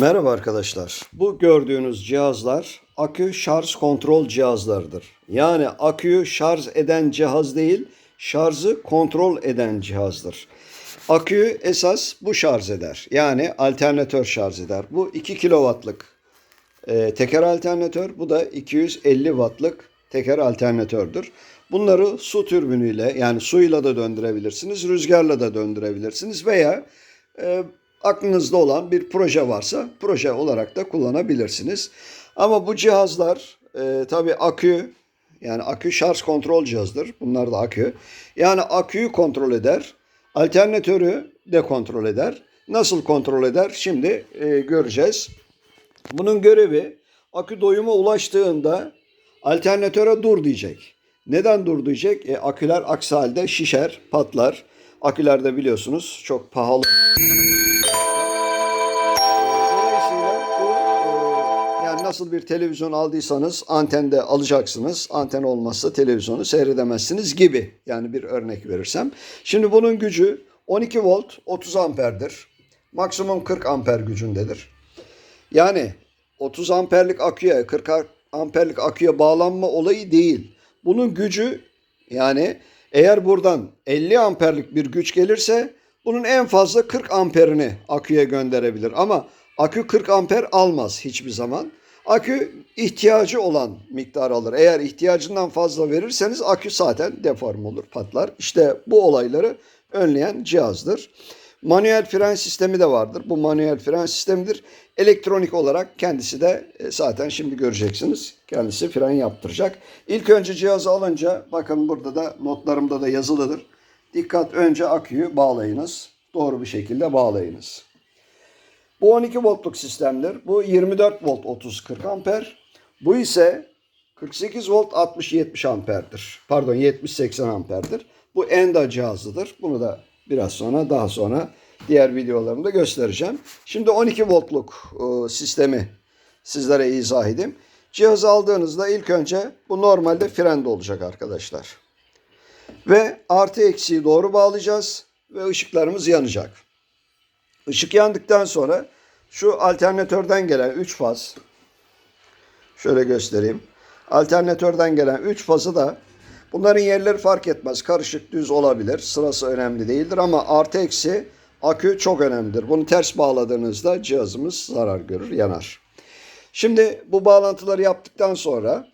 Merhaba arkadaşlar. Bu gördüğünüz cihazlar akü şarj kontrol cihazlarıdır. Yani aküyü şarj eden cihaz değil, şarjı kontrol eden cihazdır. Aküyü esas bu şarj eder. Yani alternatör şarj eder. Bu 2 kW'lık e, teker alternatör. Bu da 250 wattlık teker alternatördür. Bunları su türbünüyle yani suyla da döndürebilirsiniz, rüzgarla da döndürebilirsiniz veya e, aklınızda olan bir proje varsa proje olarak da kullanabilirsiniz. Ama bu cihazlar e, tabii akü yani akü şarj kontrol cihazıdır. Bunlar da akü. Yani aküyü kontrol eder. Alternatörü de kontrol eder. Nasıl kontrol eder? Şimdi e, göreceğiz. Bunun görevi akü doyuma ulaştığında alternatöre dur diyecek. Neden dur diyecek? E, aküler aksi halde şişer, patlar. Aküler de biliyorsunuz çok pahalı. Nasıl bir televizyon aldıysanız antende alacaksınız. Anten olmazsa televizyonu seyredemezsiniz gibi. Yani bir örnek verirsem. Şimdi bunun gücü 12 volt 30 amperdir. Maksimum 40 amper gücündedir. Yani 30 amperlik aküye 40 amperlik aküye bağlanma olayı değil. Bunun gücü yani eğer buradan 50 amperlik bir güç gelirse bunun en fazla 40 amperini aküye gönderebilir. Ama akü 40 amper almaz hiçbir zaman. Akü ihtiyacı olan miktar alır. Eğer ihtiyacından fazla verirseniz akü zaten deform olur, patlar. İşte bu olayları önleyen cihazdır. Manuel fren sistemi de vardır. Bu manuel fren sistemidir. Elektronik olarak kendisi de e, zaten şimdi göreceksiniz. Kendisi fren yaptıracak. İlk önce cihazı alınca bakın burada da notlarımda da yazılıdır. Dikkat önce aküyü bağlayınız. Doğru bir şekilde bağlayınız. Bu 12 voltluk sistemdir. Bu 24 volt 30-40 amper. Bu ise 48 volt 60-70 amperdir. Pardon 70-80 amperdir. Bu ENDA cihazıdır. Bunu da biraz sonra daha sonra diğer videolarımda göstereceğim. Şimdi 12 voltluk e, sistemi sizlere izah edeyim. Cihazı aldığınızda ilk önce bu normalde frende olacak arkadaşlar. Ve artı eksiği doğru bağlayacağız ve ışıklarımız yanacak. Işık yandıktan sonra şu alternatörden gelen 3 faz şöyle göstereyim. Alternatörden gelen 3 fazı da bunların yerleri fark etmez. Karışık düz olabilir. Sırası önemli değildir ama artı eksi akü çok önemlidir. Bunu ters bağladığınızda cihazımız zarar görür, yanar. Şimdi bu bağlantıları yaptıktan sonra